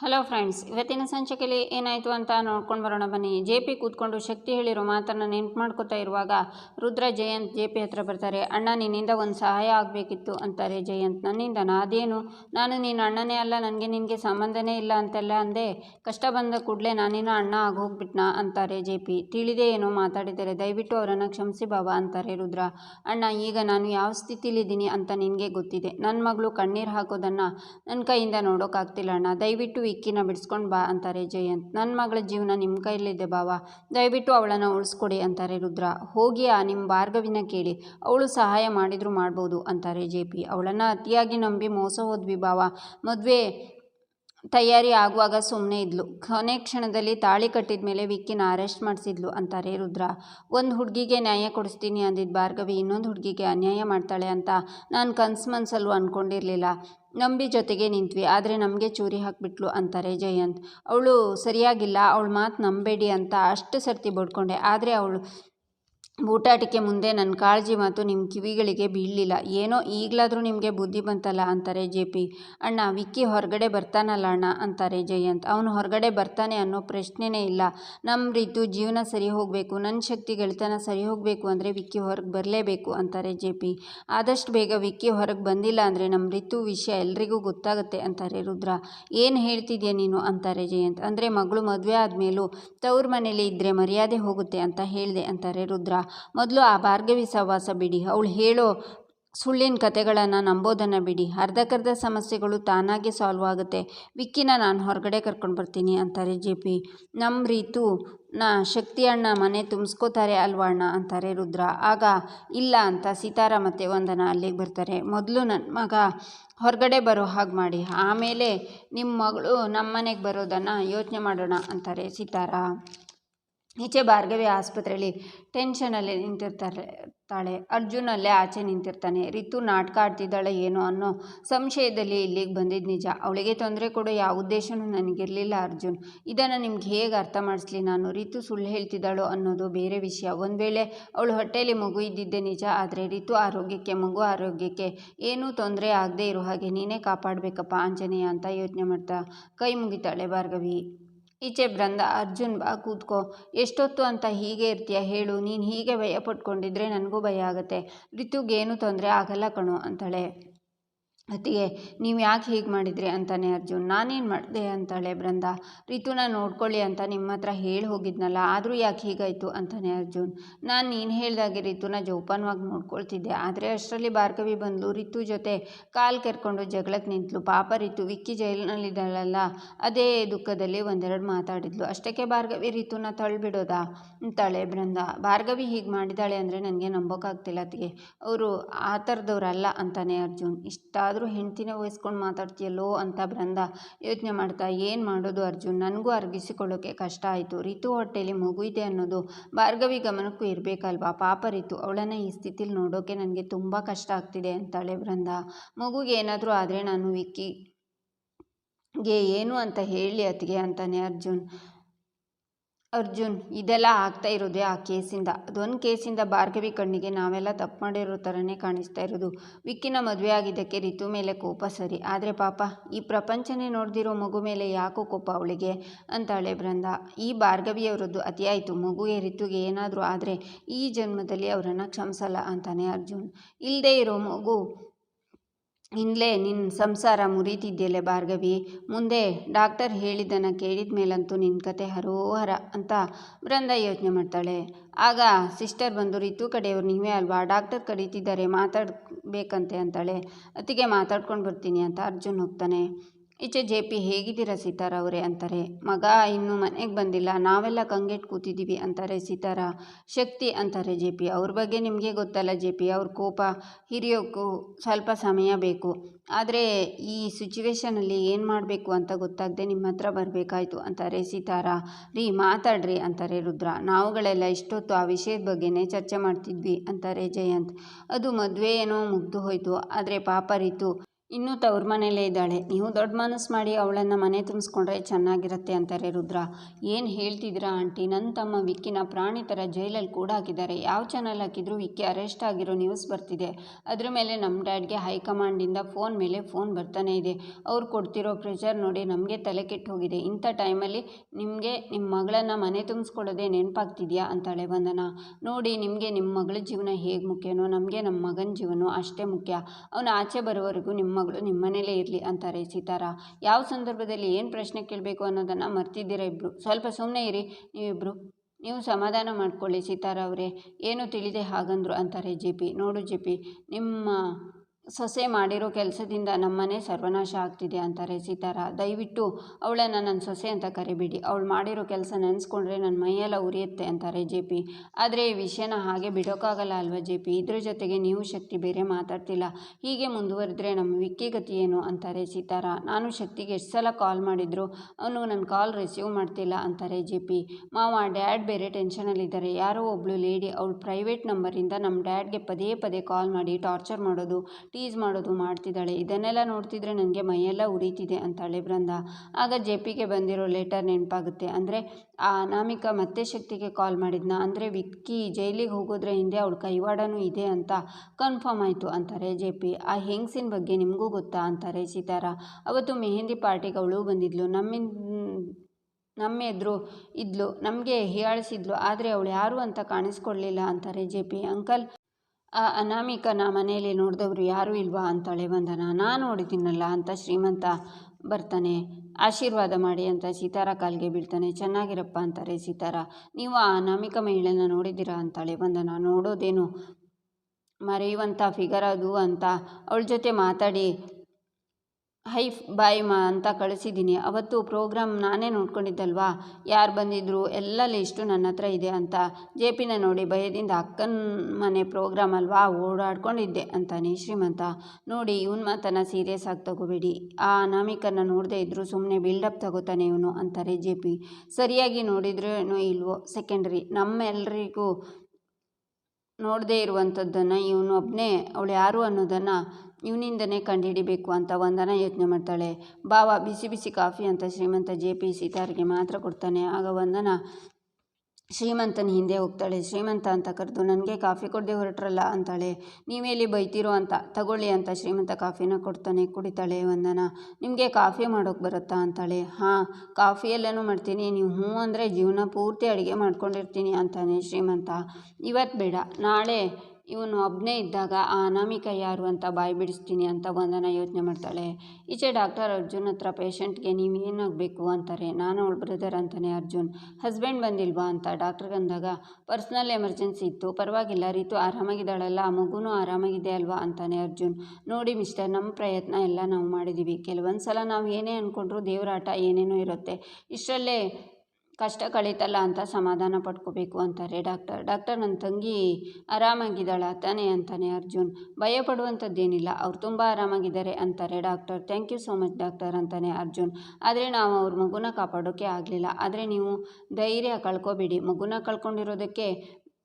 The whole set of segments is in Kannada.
ಹಲೋ ಫ್ರೆಂಡ್ಸ್ ಇವತ್ತಿನ ಸಂಚಿಕೆಯಲ್ಲಿ ಏನಾಯಿತು ಅಂತ ನೋಡ್ಕೊಂಡು ಬರೋಣ ಬನ್ನಿ. ಜೆ ಪಿ ಕೂತ್ಕೊಂಡು ಶಕ್ತಿ ಹೇಳಿರೋ ಮಾತನ್ನು ನೆನ್ಪು ಮಾಡ್ಕೋತಾ ಇರುವಾಗ ರುದ್ರ, ಜಯಂತ್ ಜೆ ಪಿ ಹತ್ರ ಬರ್ತಾರೆ. ಅಣ್ಣ, ನಿನ್ನಿಂದ ಒಂದು ಸಹಾಯ ಆಗಬೇಕಿತ್ತು ಅಂತಾರೆ ಜಯಂತ್. ನನ್ನಿಂದ ಅದೇನು ನಾನು ನಿನ್ನ ಅಣ್ಣನೇ ಅಲ್ಲ, ನನಗೆ ನಿನಗೆ ಸಂಬಂಧನೇ ಇಲ್ಲ ಅಂತೆಲ್ಲ ಅಂದೆ ಕಷ್ಟ ಬಂದ ಕೂಡಲೇ ನಾನಿನ್ನ ಅಣ್ಣ ಆಗೋಗ್ಬಿಟ್ನಾ ಅಂತಾರೆ ಜೆ ಪಿ. ತಿಳಿದೇ ಏನೋ ಮಾತಾಡಿದ್ದಾರೆ. ದಯವಿಟ್ಟು ಅವರನ್ನು ಕ್ಷಮಿಸಿ ಬಾಬಾ ಅಂತಾರೆ ರುದ್ರ. ಅಣ್ಣ, ಈಗ ನಾನು ಯಾವ ಸ್ಥಿತಿಲಿದ್ದೀನಿ ಅಂತ ನಿನಗೆ ಗೊತ್ತಿದೆ. ನನ್ನ ಮಗಳು ಕಣ್ಣೀರು ಹಾಕೋದನ್ನು ನನ್ನ ಕೈಯಿಂದ ನೋಡೋಕ್ಕಾಗ್ತಿಲ್ಲ ಅಣ್ಣ. ದಯವಿಟ್ಟು ವಿಕ್ಕಿನ ಬಿಡಿಸ್ಕೊಂಡು ಬಾ ಅಂತಾರೆ ಜಯಂತ್. ನನ್ನ ಮಗಳ ಜೀವನ ನಿಮ್ಮ ಕೈಯಲ್ಲಿದೆ ಬಾವ. ದಯವಿಟ್ಟು ಅವಳನ್ನು ಉಳಿಸ್ಕೊಡಿ ಅಂತಾರೆ ರುದ್ರ. ಹೋಗಿ ಆ ನಿಮ್ಮ ಭಾರ್ಗವಿನ ಕೇಳಿ. ಅವಳು ಸಹಾಯ ಮಾಡಿದರೂ ಮಾಡ್ಬೋದು ಅಂತಾರೆ ಜೆ ಪಿ. ಅವಳನ್ನು ಅತಿಯಾಗಿ ನಂಬಿ ಮೋಸ ಹೋದ್ವಿ ಬಾವ. ಮದುವೆ ತಯಾರಿ ಆಗುವಾಗ ಸುಮ್ಮನೆ ಇದ್ಲು. ಕೊನೆ ಕ್ಷಣದಲ್ಲಿ ತಾಳಿ ಕಟ್ಟಿದ ಮೇಲೆ ವಿಕ್ಕಿನ ಅರೆಸ್ಟ್ ಮಾಡಿಸಿದ್ಲು ಅಂತಾರೆ ರುದ್ರ. ಒಂದು ಹುಡುಗಿಗೆ ನ್ಯಾಯ ಕೊಡಿಸ್ತೀನಿ ಅಂದಿದ್ದ ಭಾರ್ಗವಿ, ಇನ್ನೊಂದು ಹುಡುಗಿಗೆ ಅನ್ಯಾಯ ಮಾಡ್ತಾಳೆ ಅಂತ ನಾನು ಕನ್ಸು ಮನಸ್ಸಲ್ಲೂ ಅಂದ್ಕೊಂಡಿರಲಿಲ್ಲ ನಂಬಿ ಜೊತೆಗೆ ನಿಂತ್ವಿ, ಆದರೆ ನಮಗೆ ಚೂರಿ ಹಾಕಿಬಿಟ್ಲು ಅಂತಾರೆ ಜಯಂತ್. ಅವಳು ಸರಿಯಾಗಿಲ್ಲ, ಅವಳ ಮಾತು ನಂಬೇಡಿ ಅಂತ ಅಷ್ಟು ಸರ್ತಿ ಬಡ್ಕೊಂಡೆ, ಆದರೆ ಅವಳು ಊಟಾಟಿಕೆ ಮುಂದೆ ನನ್ನ ಕಾಳಜಿ ಮಾತು ನಿಮ್ಮ ಕಿವಿಗಳಿಗೆ ಬೀಳಲಿಲ್ಲ. ಏನೋ ಈಗಲಾದರೂ ನಿಮಗೆ ಬುದ್ಧಿ ಬಂತಲ್ಲ ಅಂತಾರೆ ಜೆ ಪಿ. ಅಣ್ಣ, ವಿಕ್ಕಿ ಹೊರಗಡೆ ಬರ್ತಾನಲ್ಲ ಅಣ್ಣ, ಅಂತಾರೆ ಜಯಂತ್. ಅವನು ಹೊರಗಡೆ ಬರ್ತಾನೆ ಅನ್ನೋ ಪ್ರಶ್ನೆನೇ ಇಲ್ಲ. ನಮ್ಮ ರೀತು ಜೀವನ ಸರಿ ಹೋಗಬೇಕು ನನ್ನ ಶಕ್ತಿ ಗೆಳೆತನ ಸರಿ ಹೋಗಬೇಕು ಅಂದರೆ ವಿಕ್ಕಿ ಹೊರಗೆ ಬರಲೇಬೇಕು ಅಂತಾರೆ ಜೆ ಪಿ. ಆದಷ್ಟು ಬೇಗ ವಿಕ್ಕಿ ಹೊರಗೆ ಬಂದಿಲ್ಲ ಅಂದರೆ ನಮ್ಮ ರಿತು ವಿಷಯ ಎಲ್ರಿಗೂ ಗೊತ್ತಾಗುತ್ತೆ ಅಂತಾರೆ ರುದ್ರ. ಏನು ಹೇಳ್ತಿದ್ಯಾ ನೀನು, ಅಂತಾರೆ ಜಯಂತ್. ಅಂದರೆ ಮಗಳು ಮದುವೆ ಆದಮೇಲೂ ತವ್ರ ಮನೇಲಿ ಇದ್ದರೆ ಮರ್ಯಾದೆ ಹೋಗುತ್ತೆ ಅಂತ ಹೇಳಿದೆ, ಅಂತಾರೆ ರುದ್ರ. ಮೊದಲು ಆ ಭಾರ್ಗವಿ ಸಹವಾಸ ಬಿಡಿ. ಅವಳು ಹೇಳೋ ಸುಳ್ಳಿನ ಕತೆಗಳನ್ನು ನಂಬೋದನ್ನು ಬಿಡಿ. ಅರ್ಧಕ್ಕರ್ಧ ಸಮಸ್ಯೆಗಳು ತಾನಾಗೆ ಸಾಲ್ವ್ ಆಗುತ್ತೆ. ವಿಕ್ಕಿನ ನಾನು ಹೊರಗಡೆ ಕರ್ಕೊಂಡು ಬರ್ತೀನಿ ಅಂತಾರೆ ಜೆ ಪಿ. ನಮ್ಮ ರೀತು ನಾ ಶಕ್ತಿ ಅಣ್ಣ ಮನೆ ತುಂಬಿಸ್ಕೋತಾರೆ ಅಲ್ವಾ ಅಣ್ಣ? ಅಂತಾರೆ ರುದ್ರ. ಆಗ ಇಲ್ಲ ಅಂತ ಸೀತಾರಾ ಮತ್ತು ವಂದನ ಅಲ್ಲಿಗೆ ಬರ್ತಾರೆ. ಮೊದಲು ನನ್ನ ಮಗ ಹೊರಗಡೆ ಬರೋ ಹಾಗೆ ಮಾಡಿ. ಆಮೇಲೆ ನಿಮ್ಮ ಮಗಳು ನಮ್ಮ ಮನೆಗೆ ಬರೋದನ್ನು ಯೋಚನೆ ಮಾಡೋಣ ಅಂತಾರೆ ಸಿತಾರ ಈಚೆ ಭಾರ್ಗವಿ ಆಸ್ಪತ್ರೆಯಲ್ಲಿ ಟೆನ್ಷನಲ್ಲಿ ನಿಂತಿರ್ತಾರೆ, ತಾಳೆ. ಅರ್ಜುನ್ ಅಲ್ಲೇ ಆಚೆ ನಿಂತಿರ್ತಾನೆ. ರಿತು, ನಾಟಕ ಆಡ್ತಿದ್ದಾಳೆ ಏನೋ ಅನ್ನೋ ಸಂಶಯದಲ್ಲಿ ಇಲ್ಲಿಗೆ ಬಂದಿದ್ದು ನಿಜ. ಅವಳಿಗೆ ತೊಂದರೆ ಕೊಡೋ ಯಾವ ಉದ್ದೇಶನೂ ನನಗಿರಲಿಲ್ಲ ಅರ್ಜುನ್. ಇದನ್ನು ನಿಮ್ಗೆ ಹೇಗೆ ಅರ್ಥ ಮಾಡಿಸ್ಲಿ ನಾನು? ರಿತು ಸುಳ್ಳು ಹೇಳ್ತಿದ್ದಾಳೋ ಅನ್ನೋದು ಬೇರೆ ವಿಷಯ. ಒಂದು ವೇಳೆ ಅವಳು ಹೊಟ್ಟೆಯಲ್ಲಿ ಮಗು ಇದ್ದಿದ್ದೆ ನಿಜ, ಆದರೆ ರಿತು ಆರೋಗ್ಯಕ್ಕೆ, ಮಗು ಆರೋಗ್ಯಕ್ಕೆ ಏನೂ ತೊಂದರೆ ಆಗದೆ ಇರೋ ಹಾಗೆ ನೀನೇ ಕಾಪಾಡಬೇಕಪ್ಪ ಆಂಜನೇಯ ಅಂತ ಯೋಚನೆ ಮಾಡ್ತಾ ಕೈ ಮುಗಿತಾಳೆ ಭಾರ್ಗವಿ. ಈಚೆ ಬ್ರಂದ ಅರ್ಜುನ್ ಬಾ, ಕೂತ್ಕೋ. ಎಷ್ಟೊತ್ತು ಅಂತ ಹೀಗೆ ಇರ್ತೀಯ ಹೇಳು. ನೀನು ಹೀಗೆ ಭಯ ಪಟ್ಕೊಂಡಿದ್ರೆ ನನಗೂ ಭಯ ಆಗುತ್ತೆ. ಋತುಗೇನು ತೊಂದರೆ ಆಗಲ್ಲ ಕಣೋ, ಅಂತಾಳೆ. ಅತ್ತಿಗೆ ನೀವು ಯಾಕೆ ಹೀಗೆ ಮಾಡಿದ್ರಿ ಅಂತಾನೆ ಅರ್ಜುನ್. ನಾನೇನು ಮಾಡಿದೆ ಅಂತಾಳೆ ಬೃಂದ. ರಿತುನ ನೋಡ್ಕೊಳ್ಳಿ ಅಂತ ನಿಮ್ಮ ಹತ್ರ ಹೇಳಿ ಹೋಗಿದ್ನಲ್ಲ, ಆದರೂ ಯಾಕೆ ಹೀಗಾಯಿತು? ಅಂತಾನೆ ಅರ್ಜುನ್. ನಾನು ನೀನು ಹೇಳ್ದಾಗೆ ರಿತುನ ಜೋಪಾನವಾಗಿ ನೋಡ್ಕೊಳ್ತಿದ್ದೆ. ಆದರೆ ಅಷ್ಟರಲ್ಲಿ ಭಾರ್ಗವಿ ಬಂದಳು ರಿತು ಜೊತೆ. ಕಾಲು ಕೆರ್ಕೊಂಡು ಜಗಳಕ್ಕೆ ನಿಂತಳು ಪಾಪ ರಿತು ವಿಕ್ಕಿ ಜೈಲಿನಲ್ಲಿದ್ದಾಳಲ್ಲ. ಅದೇ ದುಃಖದಲ್ಲಿ ಒಂದೆರಡು ಮಾತಾಡಿದ್ಲು. ಅಷ್ಟಕ್ಕೆ ಭಾರ್ಗವಿ, ರಿತುನ ತಳ್ಳಿಬಿಡೋದಾ ಅಂತಾಳೆ ಬೃಂದ. ಭಾರ್ಗವಿ ಹೀಗೆ ಮಾಡಿದಾಳೆ ಅಂದರೆ ನನಗೆ ನಂಬೋಕ್ಕಾಗ್ತಿಲ್ಲ ಅತ್ತಿಗೆ ಅವರು ಆ ಥರದವ್ರಲ್ಲ, ಅಂತಾನೆ ಅರ್ಜುನ್. ಇಷ್ಟಾದರೂ ಹೆಂಡ್ತಿನ ವಹಿಸ್ಕೊಂಡು ಮಾತಾಡ್ತೀಯಲ್ಲೋ ಅಂತ ಬೃಂದ ಯೋಚನೆ ಮಾಡ್ತಾ ಏನು ಮಾಡೋದು ಅರ್ಜುನ್? ನನಗೂ ಅರ್ಗಿಸಿಕೊಳ್ಳೋಕೆ ಕಷ್ಟ ಆಯಿತು. ರಿತು ಹೊಟ್ಟೆಯಲ್ಲಿ ಮಗು ಇದೆ ಅನ್ನೋದು ಭಾರ್ಗವಿ ಗಮನಕ್ಕೂ ಇರಬೇಕಲ್ವಾ? ಪಾಪ ರಿತು, ಅವಳನ್ನು ಈ ಸ್ಥಿತಿಲಿ ನೋಡೋಕೆ ನನಗೆ ತುಂಬ ಕಷ್ಟ ಆಗ್ತಿದೆ ಅಂತಾಳೆ ಬೃಂದ. ಮಗುಗೆ ಏನಾದರೂ ಆದರೆ ನಾನು ವಿಕ್ಕಿಗೆ ಏನು ಅಂತ ಹೇಳಿ ಅತ್ತಿಗೆ ಅಂತಾನೆ ಅರ್ಜುನ್. ಅರ್ಜುನ್, ಇದೆಲ್ಲ ಆಗ್ತಾ ಇರೋದೇ ಆ ಕೇಸಿಂದ. ಅದೊಂದು ಕೇಸಿಂದ ಭಾರ್ಗವಿ ಕಣ್ಣಿಗೆ ನಾವೆಲ್ಲ ತಪ್ಪು ಮಾಡಿರೋ ಥರನೇ ಕಾಣಿಸ್ತಾ ಇರೋದು. ವಿಕ್ಕಿನ ಮದುವೆ ಆಗಿದ್ದಕ್ಕೆ ರಿತು ಮೇಲೆ ಕೋಪ ಸರಿ. ಆದರೆ ಪಾಪ, ಈ ಪ್ರಪಂಚನೇ ನೋಡ್ದಿರೋ ಮಗು ಮೇಲೆ ಯಾಕೋ ಕೋಪ ಅವಳಿಗೆ? ಅಂತಾಳೆ ಬೃಂದ ಈ ಭಾರ್ಗವಿಯವರದ್ದು ಅತಿಯಾಯಿತು ಮಗುಗೆ ರಿತುಗೆ ಏನಾದರೂ ಆದರೆ ಈ ಜನ್ಮದಲ್ಲಿ ಅವರನ್ನು ಕ್ಷಮಿಸಲ್ಲ ಅಂತಾನೆ ಅರ್ಜುನ್. ಇಲ್ಲದೇ ಇರೋ ಮಗು ಇಂದಲೇ ನಿನ್ನ ಸಂಸಾರ ಮುರಿತಿದ್ಯಲೆ ಭಾರ್ಗವಿ? ಮುಂದೆ ಡಾಕ್ಟರ್ ಹೇಳಿದ್ದನ್ನು ಕೇಳಿದ ಮೇಲಂತೂ ನಿನ್ನ ಕತೆ ಹರೋಹರ ಅಂತ ಬೃಂದ ಯೋಚನೆ ಮಾಡ್ತಾಳೆ. ಆಗ ಸಿಸ್ಟರ್ ಬಂದು, ರಿತು ಕಡೆಯವ್ರು ನೀವೇ ಅಲ್ವಾ? ಡಾಕ್ಟರ್ ಕರೀತಿದ್ದಾರೆ, ಮಾತಾಡಬೇಕಂತೆ ಅಂತಾಳೆ. ಅತ್ತಿಗೆ ಮಾತಾಡ್ಕೊಂಡು ಬರ್ತೀನಿ ಅಂತ ಅರ್ಜುನ್ ಹೋಗ್ತಾನೆ. ಈಚೆ ಜೆ ಪಿ ಹೇಗಿದ್ದೀರಾ ಸೀತಾರ ಅವರೇ ಅಂತಾರೆ. ಮಗ ಇನ್ನೂ ಮನೆಗೆ ಬಂದಿಲ್ಲ. ನಾವೆಲ್ಲ ಕಂಗೆಟ್ ಕೂತಿದ್ದೀವಿ ಅಂತಾರೆ ಸೀತಾರ. ಶಕ್ತಿ ಅಂತಾರೆ ಜೆ ಪಿ. ಅವ್ರ ಬಗ್ಗೆ ನಿಮಗೆ ಗೊತ್ತಲ್ಲ ಜೆ ಪಿ. ಅವ್ರ ಕೋಪ ಹಿರಿಯೋಕ್ಕೂ ಸ್ವಲ್ಪ ಸಮಯ ಬೇಕು. ಆದರೆ ಈ ಸಿಚುವೇಶನಲ್ಲಿ ಏನು ಮಾಡಬೇಕು ಅಂತ ಗೊತ್ತಾಗದೆ ನಿಮ್ಮ ಹತ್ರ ಬರಬೇಕಾಯ್ತು ಅಂತಾರೆ ಸೀತಾರ. ರೀ, ಮಾತಾಡ್ರಿ ಅಂತಾರೆ ರುದ್ರ. ನಾವುಗಳೆಲ್ಲ ಇಷ್ಟೊತ್ತು ಆ ವಿಷಯದ ಬಗ್ಗೆನೇ ಚರ್ಚೆ ಮಾಡ್ತಿದ್ವಿ ಅಂತಾರೆ ಜಯಂತ್. ಅದು ಮದುವೆ ಏನೋ ಮುಗ್ದು ಹೋಯಿತು. ಆದರೆ ಪಾಪ ರಿತು ಇನ್ನೂ ತವ್ರ ಮನೇಲೇ ಇದ್ದಾಳೆ. ನೀವು ದೊಡ್ಡ ಮನಸ್ಸು ಮಾಡಿ ಅವಳನ್ನು ಮನೆ ತುಂಬಿಸ್ಕೊಂಡ್ರೆ ಚೆನ್ನಾಗಿರುತ್ತೆ ಅಂತಾರೆ ರುದ್ರ. ಏನು ಹೇಳ್ತಿದ್ದೀರಾ ಆಂಟಿ? ನನ್ನ ತಮ್ಮ ವಿಕ್ಕಿನ ಪ್ರಾಣಿ ಥರ ಜೈಲಲ್ಲಿ ಕೂಡ ಹಾಕಿದ್ದಾರೆ ಯಾವ ಚಾನಲ್ ಹಾಕಿದ್ರು ವಿಕ್ಕಿ ಅರೆಸ್ಟ್ ಆಗಿರೋ ನ್ಯೂಸ್ ಬರ್ತಿದೆ. ಅದ್ರ ಮೇಲೆ ನಮ್ಮ ಡ್ಯಾಡ್ಗೆ ಹೈಕಮಾಂಡಿಂದ ಫೋನ್ ಮೇಲೆ ಫೋನ್ ಬರ್ತಾನೆ ಇದೆ. ಅವ್ರು ಕೊಡ್ತಿರೋ ಪ್ರೆಷರ್ ನೋಡಿ ನಮಗೆ ತಲೆ ಕೆಟ್ಟು ಹೋಗಿದೆ ಇಂಥ ಟೈಮಲ್ಲಿ ನಿಮಗೆ ನಿಮ್ಮ ಮಗಳನ್ನು ಮನೆ ತುಂಬಿಸ್ಕೊಳ್ಳೋದೇ ನೆನಪಾಗ್ತಿದೆಯಾ? ಅಂತಾಳೆ ವಂದನ. ನೋಡಿ, ನಿಮಗೆ ನಿಮ್ಮ ಮಗಳ ಜೀವನ ಹೇಗೆ ಮುಖ್ಯನೋ, ನಮಗೆ ನಮ್ಮ ಮಗನ ಜೀವನ ಅಷ್ಟೇ ಮುಖ್ಯ. ಅವನು ಆಚೆ ಬರೋವರೆಗೂ ನಿಮ್ಮ ಮಗಳು ನಿಮ್ಮ ಮನೇಲೇ ಇರಲಿ ಅಂತಾರೆ ಸೀತಾರಾ. ಯಾವ ಸಂದರ್ಭದಲ್ಲಿ ಏನು ಪ್ರಶ್ನೆ ಕೇಳಬೇಕು ಅನ್ನೋದನ್ನು ಮರ್ತಿದ್ದೀರ ಇಬ್ಬರು ಸ್ವಲ್ಪ ಸುಮ್ಮನೆ ಇರಿ ನೀವಿಬ್ಬರು ನೀವು ಸಮಾಧಾನ ಮಾಡ್ಕೊಳ್ಳಿ ಸೀತಾರಾ ಅವರೇ. ಏನು ತಿಳಿದೆ ಹಾಗಂದ್ರು ಅಂತಾರೆ ಜೆ ಪಿ. ನೋಡು ಜೆ ಪಿ, ನಿಮ್ಮ ಸೊಸೆ ಮಾಡಿರೋ ಕೆಲಸದಿಂದ ನಮ್ಮನೆ ಸರ್ವನಾಶ ಆಗ್ತಿದೆ ಅಂತಾರೆ ಸೀತಾರ ದಯವಿಟ್ಟು ಅವಳನ್ನು ನನ್ನ ಸೊಸೆ ಅಂತ ಕರಿಬೇಡಿ. ಅವಳು ಮಾಡಿರೋ ಕೆಲಸ ನೆನೆಸ್ಕೊಂಡ್ರೆ ನನ್ನ ಮೈಯೆಲ್ಲ ಉರಿಯುತ್ತೆ ಅಂತಾರೆ ಜೆ ಪಿ. ಆದರೆ ಈ ವಿಷಯನ ಹಾಗೆ ಬಿಡೋಕ್ಕಾಗಲ್ಲ ಅಲ್ವಾ ಜೆ ಪಿ? ಇದ್ರ ಜೊತೆಗೆ ನೀವು ಶಕ್ತಿ ಬೇರೆ ಮಾತಾಡ್ತಿಲ್ಲ. ಹೀಗೆ ಮುಂದುವರೆದ್ರೆ ನಮ್ಮ ವಿಕ್ಕಿ ಗತಿ ಏನು ಅಂತಾರೆ ಸೀತಾರ ನಾನು ಶಕ್ತಿಗೆ ಎಷ್ಟು ಸಲ ಕಾಲ್ ಮಾಡಿದ್ರು, ಅವನು ನನ್ನ ಕಾಲ್ ರಿಸೀವ್ ಮಾಡ್ತಿಲ್ಲ ಅಂತಾರೆ ಜೆ ಪಿ. ಮಾವ, ಡ್ಯಾಡ್ ಬೇರೆ ಟೆನ್ಷನಲ್ಲಿದ್ದಾರೆ ಯಾರೋ ಒಬ್ಬಳು ಲೇಡಿ, ಅವಳು ಪ್ರೈವೇಟ್ ನಂಬರಿಂದ ನಮ್ಮ ಡ್ಯಾಡ್ಗೆ ಪದೇ ಪದೇ ಕಾಲ್ ಮಾಡಿ ಟಾರ್ಚರ್ ಮಾಡೋದು. ಟೀಸ್ ಮಾಡೋದು ಮಾಡ್ತಿದ್ದಾಳೆ. ಇದನ್ನೆಲ್ಲ ನೋಡ್ತಿದ್ರೆ ನನಗೆ ಮೈಯೆಲ್ಲ ಉರಿತಿದೆ ಅಂತಾಳೆ ಬೃಂದ ಆಗ ಜೆ ಪಿಗೆ ಬಂದಿರೋ ಲೆಟರ್ ನೆನಪಾಗುತ್ತೆ. ಅಂದರೆ, ಆ ಅನಾಮಿಕ ಮತ್ತೆ ಶಕ್ತಿಗೆ ಕಾಲ್ ಮಾಡಿದ್ನ. ಅಂದರೆ, ವಿಕ್ಕಿ ಜೈಲಿಗೆ ಹೋಗೋದ್ರ ಹಿಂದೆ ಅವಳ ಕೈವಾಡನೂ ಇದೆ ಅಂತ ಕನ್ಫರ್ಮ್ ಆಯಿತು ಅಂತಾರೆ ಜೆ ಪಿ ಆ ಹೆಂಗ್ಸಿನ ಬಗ್ಗೆ ನಿಮಗೂ ಗೊತ್ತಾ ಅಂತಾರೆ ಸೀತಾರ. ಅವತ್ತು ಮೆಹಂದಿ ಪಾರ್ಟಿಗೆ ಅವಳು ಬಂದಿದ್ಲು. ನಮ್ಮಿಂದ, ನಮ್ಮ ಎದುರು ಇದ್ಲು. ನಮಗೆ ಹೀಯಾಳಿಸಿದ್ಲು. ಆದರೆ, ಅವಳು ಯಾರು ಅಂತ ಕಾಣಿಸ್ಕೊಡ್ಲಿಲ್ಲ ಅಂತಾರೆ ಜೆ ಪಿ ಅಂಕಲ್ ಆ ಅನಾಮಿಕನ ಮನೆಯಲ್ಲಿ ನೋಡಿದವರು ಯಾರೂ ಇಲ್ವಾ ಅಂತಾಳೆ ವಂದನ ನಾನು ನೋಡಿದ್ದೀನಲ್ಲ ಅಂತ ಶ್ರೀಮಂತ ಬರ್ತಾನೆ, ಆಶೀರ್ವಾದ ಮಾಡಿ ಅಂತ ಸೀತಾರ ಕಾಲಿಗೆ ಬೀಳ್ತಾನೆ. ಚೆನ್ನಾಗಿರಪ್ಪ ಅಂತಾರೆ ಸೀತಾರ. ನೀವು ಆ ಅನಾಮಿಕ ಮಹಿಳೆನ ನೋಡಿದ್ದೀರಾ ಅಂತಾಳೆ ವಂದನ ನೋಡೋದೇನು ಮರೆಯುವಂಥ ಫಿಗರ್ ಅದು ಅಂತ ಅವಳ ಜೊತೆ ಮಾತಾಡಿ ಹೈ ಬಾಯ್ ಮಾ ಅಂತ ಕಳಿಸಿದ್ದೀನಿ. ಅವತ್ತು ಪ್ರೋಗ್ರಾಮ್ ನಾನೇ ನೋಡ್ಕೊಂಡಿದ್ದಲ್ವಾ? ಯಾರು ಬಂದಿದ್ದರು ಎಲ್ಲ ಲಿಸ್ಟು ನನ್ನ ಹತ್ರ ಇದೆ ಅಂತ. ಜೆ ಪಿನ ನೋಡಿ ಭಯದಿಂದ ಅಕ್ಕನ ಮನೆ ಪ್ರೋಗ್ರಾಮ್ ಅಲ್ವಾ? ಓಡಾಡ್ಕೊಂಡಿದ್ದೆ ಅಂತಾನೆ ಶ್ರೀಮಂತ. ನೋಡಿ, ಇವನ ಮಾತನ್ನು ಸೀರಿಯಸ್ ಆಗಿ ತಗೋಬೇಡಿ. ಆ ಅನಾಮಿಕನ್ನು ನೋಡದೇ ಇದ್ದರೂ ಸುಮ್ಮನೆ ಬಿಲ್ಡಪ್ ತಗೋತಾನೆ ಇವನು ಅಂತಾರೆ ಜೆ ಪಿ ಸರಿಯಾಗಿ ನೋಡಿದ್ರೇನೋ ಇಲ್ವೋ? ಸೆಕೆಂಡ್ರಿ ನಮ್ಮೆಲ್ಲರಿಗೂ ನೋಡದೇ ಇರುವಂಥದ್ದನ್ನು ಇವನು ಒಬ್ಬನೇ ಅವಳು ಯಾರು ಅನ್ನೋದನ್ನು ಇವನಿಂದನೇ ಕಂಡುಹಿಡಿಬೇಕು ಅಂತ ವಂದನ ಯೋಚನೆ ಮಾಡ್ತಾಳೆ. ಬಾವ ಬಿಸಿ ಬಿಸಿ ಕಾಫಿ ಅಂತ ಶ್ರೀಮಂತ ಜೆ ಪಿ ಸೀತಾರಿಗೆ ಮಾತ್ರ ಕೊಡ್ತಾನೆ. ಆಗ ವಂದನ ಶ್ರೀಮಂತನ ಹಿಂದೆ ಹೋಗ್ತಾಳೆ. ಶ್ರೀಮಂತ ಅಂತ ಕರೆದು, ನನಗೆ ಕಾಫಿ ಕೊಡದೆ ಹೊರಟ್ರಲ್ಲ ಅಂತಾಳೆ. ನೀವೆಲ್ಲಿ ಬೈತೀರೋ ಅಂತ, ತಗೊಳ್ಳಿ ಅಂತ ಶ್ರೀಮಂತ ಕಾಫಿನ ಕೊಡ್ತಾನೆ, ಕುಡಿತಾಳೆ ವಂದನ. ನಿಮಗೆ ಕಾಫಿ ಮಾಡೋಕೆ ಬರುತ್ತಾ? ಅಂತಾಳೆ. ಹಾಂ ಕಾಫಿ ಮಾಡ್ತೀನಿ. ನೀವು ಹ್ಞೂ ಅಂದರೆ ಜೀವನ ಪೂರ್ತಿ ಅಡುಗೆ ಮಾಡ್ಕೊಂಡಿರ್ತೀನಿ ಅಂತಾನೆ ಶ್ರೀಮಂತ. ಇವತ್ತು ಬೇಡ, ನಾಳೆ ಇವನು ಒಬ್ಬನೇ ಇದ್ದಾಗ, ಆ ಅನಾಮಿಕ ಯಾರು ಅಂತ ಬಾಯಿ ಬಿಡಿಸ್ತೀನಿ ಅಂತ ವಂದನ ಯೋಚನೆ ಮಾಡ್ತಾಳೆ. ಈಚೆ ಡಾಕ್ಟರ್ ಅರ್ಜುನ್ ಹತ್ರ ಪೇಷಂಟ್ಗೆ ನೀವು ಏನಾಗಬೇಕು ಅಂತಾರೆ. ನಾನು ಅವಳ ಬ್ರದರ್ ಅಂತಾನೆ ಅರ್ಜುನ್. ಹಸ್ಬೆಂಡ್ ಬಂದಿಲ್ವಾ ಅಂತ ಡಾಕ್ಟ್ರಿಗೆ ಅಂದಾಗ ಪರ್ಸ್ನಲ್ ಎಮರ್ಜೆನ್ಸಿ ಇತ್ತು. ಪರವಾಗಿಲ್ಲ. ರೀತು ಆರಾಮಾಗಿದ್ದಾಳಲ್ಲ. ಆ ಮಗುನೂ ಆರಾಮಾಗಿದೆ ಅಲ್ವಾ? ಅಂತಾನೆ ಅರ್ಜುನ್. ನೋಡಿ ಮಿಸ್ಟರ್, ನಮ್ಮ ಪ್ರಯತ್ನ ಎಲ್ಲ ನಾವು ಮಾಡಿದ್ದೀವಿ ಕೆಲವೊಂದು ಸಲ ನಾವು ಏನೇ ಅಂದ್ಕೊಂಡ್ರು ದೇವರಾಟ ಏನೇನೋ ಇರುತ್ತೆ. ಇಷ್ಟರಲ್ಲೇ ಕಷ್ಟ ಕಳೀತಲ್ಲ ಅಂತ ಸಮಾಧಾನ ಪಡ್ಕೋಬೇಕು ಅಂತಾರೆ ಡಾಕ್ಟರ್. ಡಾಕ್ಟರ್ ನನ್ನ ತಂಗಿ ಆರಾಮಾಗಿದ್ದಾಳ ತಾನೇ ಅಂತಾನೆ ಅರ್ಜುನ್. ಭಯ ಪಡುವಂಥದ್ದೇನಿಲ್ಲ ಅವ್ರು ತುಂಬ ಆರಾಮಾಗಿದ್ದಾರೆ ಅಂತಾರೆ doctor. Thank you so much doctor ಅಂತಾನೆ ಅರ್ಜುನ್. ಆದರೆ ನಾವು ಅವ್ರ ಮಗುನ ಕಾಪಾಡೋಕ್ಕೆ ಆಗಲಿಲ್ಲ. ಆದರೆ ನೀವು ಧೈರ್ಯ ಕಳ್ಕೊಬೇಡಿ. ಮಗುನ ಕಳ್ಕೊಂಡಿರೋದಕ್ಕೆ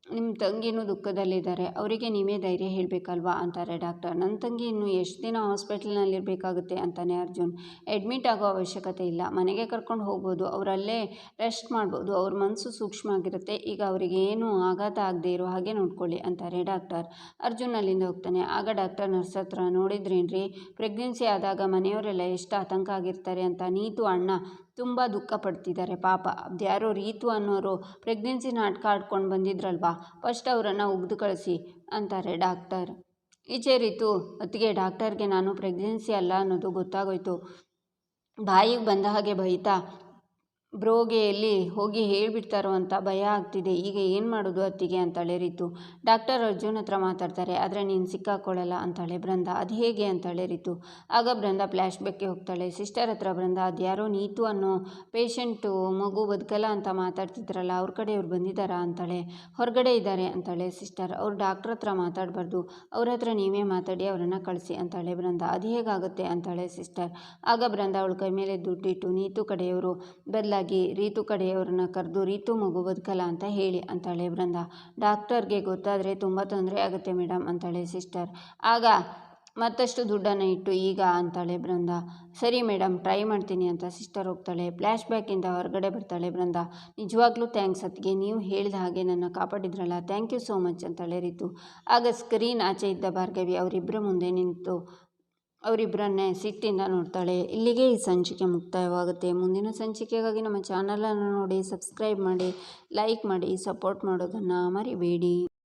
ನಿಮ್ಮ ತಂಗಿನೂ ದುಃಖದಲ್ಲಿದ್ದಾರೆ, ಅವರಿಗೆ ನೀವೇ ಧೈರ್ಯ ಹೇಳಬೇಕಲ್ವಾ ಅಂತಾರೆ ಡಾಕ್ಟರ್. ನನ್ನ ತಂಗಿ ಇನ್ನೂ ಎಷ್ಟು ದಿನ ಹಾಸ್ಪಿಟ್ಲ್ನಲ್ಲಿರಬೇಕಾಗುತ್ತೆ ಅಂತಾನೆ ಅರ್ಜುನ್. ಅಡ್ಮಿಟ್ ಆಗೋ ಅವಶ್ಯಕತೆ ಇಲ್ಲ, ಮನೆಗೆ ಕರ್ಕೊಂಡು ಹೋಗ್ಬೋದು, ಅವರಲ್ಲೇ ರೆಸ್ಟ್ ಮಾಡ್ಬೋದು, ಅವ್ರ ಮನಸ್ಸು ಸೂಕ್ಷ್ಮ ಆಗಿರುತ್ತೆ, ಈಗ ಅವರಿಗೆ ಏನೂ ಆಘಾತ ಆಗದೆ ಇರೋ ಹಾಗೆ ನೋಡ್ಕೊಳ್ಳಿ ಅಂತಾರೆ ಡಾಕ್ಟರ್. ಅರ್ಜುನ್ ಅಲ್ಲಿಂದ ಹೋಗ್ತಾನೆ. ಆಗ ಡಾಕ್ಟರ್ ನರ್ಸ್ ಹತ್ರ ನೋಡಿದ್ರೇನ್ರಿ, ಪ್ರೆಗ್ನೆನ್ಸಿ ಆದಾಗ ಮನೆಯವರೆಲ್ಲ ಎಷ್ಟು ಆತಂಕ ಆಗಿರ್ತಾರೆ ಅಂತ, ನೀತು ಅಣ್ಣ ತುಂಬ ದುಃಖ ಪಡ್ತಿದ್ದಾರೆ ಪಾಪ. ಅದ್ಯಾರೋ ರೀತು ಅನ್ನೋರು ಪ್ರೆಗ್ನೆನ್ಸಿ ನಾಟಕ ಆಡ್ಕೊಂಡು ಬಂದಿದ್ರಲ್ವಾ? ಫಸ್ಟ್ ಅವರನ್ನು ಉಗ್ದು ಕಳಿಸಿ ಅಂತಾರೆ ಡಾಕ್ಟರ್ ಈಚೆ ರೀತು ಅತ್ತಿಗೆ ಡಾಕ್ಟರ್ಗೆ ನಾನು ಪ್ರೆಗ್ನೆನ್ಸಿ ಅಲ್ಲ ಅನ್ನೋದು ಗೊತ್ತಾಗೋಯ್ತು. ಬಾಯಿಗೆ ಬಂದ ಹಾಗೆ ಬೈತಾ ಬ್ರೋಗೆ ಎಲ್ಲಿ ಹೋಗಿ ಹೇಳಿಬಿಡ್ತಾರೋ ಅಂತ ಭಯ ಆಗ್ತಿದೆ. ಈಗ ಏನು ಮಾಡೋದು ಅತ್ತಿಗೆ ಅಂತಾಳೆ ರೀತು. ಡಾಕ್ಟರ್ ಅರ್ಜುನ್ ಹತ್ರ ಮಾತಾಡ್ತಾರೆ. ಆದರೆ ನೀನು ಸಿಕ್ಕಾಕೊಳ್ಳಲ್ಲ ಅಂತಾಳೆ ಬೃಂದ. ಅದು ಹೇಗೆ ಅಂತಾಳೆ ರೀತು. ಆಗ ಬೃಂದ ಫ್ಲ್ಯಾಶ್ ಬ್ಯಾಕ್ಗೆ ಹೋಗ್ತಾಳೆ. ಸಿಸ್ಟರ್ ಹತ್ರ ಬೃಂದ ಅದು ಯಾರೋ ನೀತು ಅನ್ನೋ ಪೇಷಂಟು ಮಗು ಬದುಕಲ್ಲ ಅಂತ ಮಾತಾಡ್ತಿದ್ರಲ್ಲ, ಅವ್ರ ಕಡೆ ಇವ್ರು ಬಂದಿದ್ದಾರಾ ಅಂತಾಳೆ. ಹೊರಗಡೆ ಇದ್ದಾರೆ ಅಂತಾಳೆ ಸಿಸ್ಟರ್. ಅವ್ರು ಡಾಕ್ಟ್ರ್ ಹತ್ರ ಮಾತಾಡಬಾರ್ದು. ಅವ್ರ ಹತ್ರ ನೀವೇ ಮಾತಾಡಿ ಅವರನ್ನು ಕಳಿಸಿ ಅಂತಾಳೆ ಬೃಂದ. ಅದು ಹೇಗಾಗುತ್ತೆ ಅಂತಾಳೆ ಸಿಸ್ಟರ್. ಆಗ ಬೃಂದ ಅವಳು ಕೈ ಮೇಲೆ ದುಡ್ಡಿಟ್ಟು, ನೀತು ಕಡೆಯವರು ಬದಲಾಗಿ ರೀತು ಕಡೆಯವ್ರನ್ನ ಕರೆದು ರೀತು ಮಗು ಬದುಕಲ್ಲ ಅಂತ ಹೇಳಿ ಅಂತಾಳೆ ಬೃಂದ ಡಾಕ್ಟರ್ಗೆ ಗೊತ್ತಾದರೆ ತುಂಬ ತೊಂದರೆ ಆಗುತ್ತೆ ಮೇಡಮ್ ಅಂತಾಳೆ ಸಿಸ್ಟರ್. ಆಗ ಮತ್ತಷ್ಟು ದುಡ್ಡನ್ನು ಇಟ್ಟು ಈಗ ಅಂತಾಳೆ ಬೃಂದ ಸರಿ ಮೇಡಮ್ ಟ್ರೈ ಮಾಡ್ತೀನಿ ಅಂತ ಸಿಸ್ಟರ್ ಹೋಗ್ತಾಳೆ. ಫ್ಲ್ಯಾಶ್ ಬ್ಯಾಕಿಂದ ಹೊರಗಡೆ ಬರ್ತಾಳೆ ಬೃಂದ ನಿಜವಾಗ್ಲೂ ಥ್ಯಾಂಕ್ಸ್ ಅತ್ತಿಗೆ. ನೀವು ಹೇಳಿದ ಹಾಗೆ ನನ್ನ ಕಾಪಾಡಿದ್ರಲ್ಲ. ಥ್ಯಾಂಕ್ ಯು ಸೋ ಮಚ್ ಅಂತಾಳೆ ರೀತು. ಆಗ ಸ್ಕ್ರೀನ್ ಆಚೆ ಇದ್ದ ಭಾರ್ಗವಿ ಅವರಿಬ್ಬರ ಮುಂದೆ ನಿಂತು ಅವರಿಬ್ಬರನ್ನೇ ಸಿಟ್ಟಿಂದ ನೋಡ್ತಾಳೆ. ಇಲ್ಲಿಗೆ ಈ ಸಂಚಿಕೆ ಮುಕ್ತಾಯವಾಗುತ್ತೆ. ಮುಂದಿನ ಸಂಚಿಕೆಗಾಗಿ ನಮ್ಮ ಚಾನಲನ್ನು ನೋಡಿ, ಸಬ್ಸ್ಕ್ರೈಬ್ ಮಾಡಿ, ಲೈಕ್ ಮಾಡಿ, ಸಪೋರ್ಟ್ ಮಾಡೋದನ್ನು ಮರಿಬೇಡಿ.